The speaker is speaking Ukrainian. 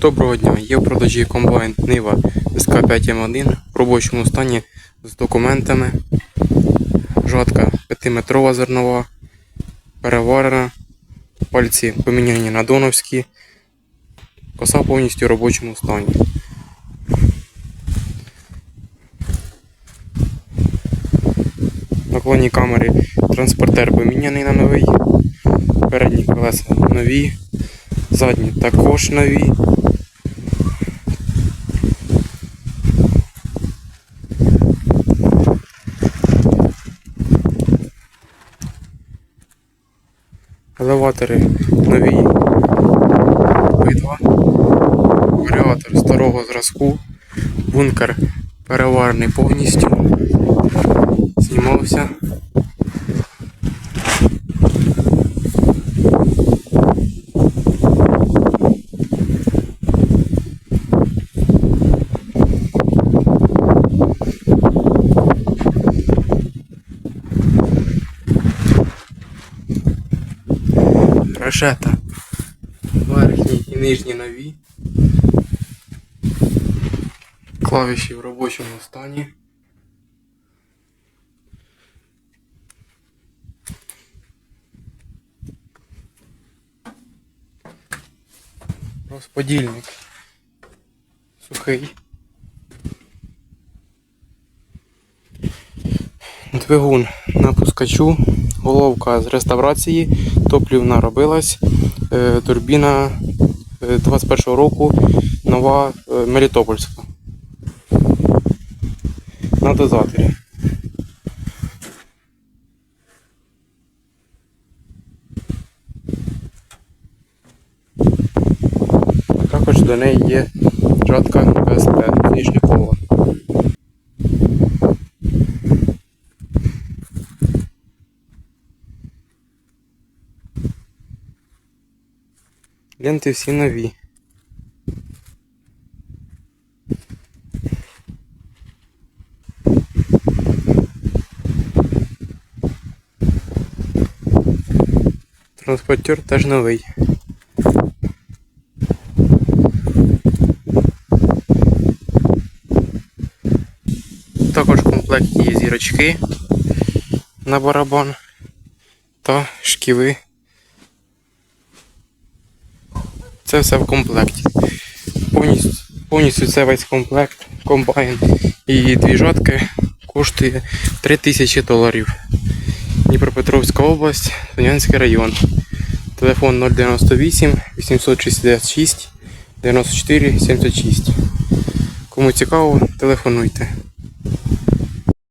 Доброго дня, є в продажі комбайн Нива СК5М1 в робочому стані з документами. Жатка 5-метрова зернова, переварена, пальці поміняні на доновські, коса повністю в робочому стані. Наклонні камери транспортер поміняний на новий, передні колеса нові, задні також нові. Елеватори нові. Обидва. Варіатор старого зразку. Бункер переварений повністю. Знімався. Решета. Верхні і нижні нові. Клавіші в робочому стані. Розподільник. Сухий. Двигун на пускачу, головка з реставрації, топлівна робилась, е, турбіна е, 21 року, нова е, Мелітопольська. На дозаторі. Також до неї є жатка ПСП Ніжнякова. Ленти всі нові. Транспортер теж новий. Також в комплекті є зірочки на барабан та шківи. Це все в комплекті. Повністю, повністю це весь комплект, комбайн і дві жатки коштує 3000 доларів. Дніпропетровська область, Сонянський район. Телефон 098 866 94 76. Кому цікаво, телефонуйте.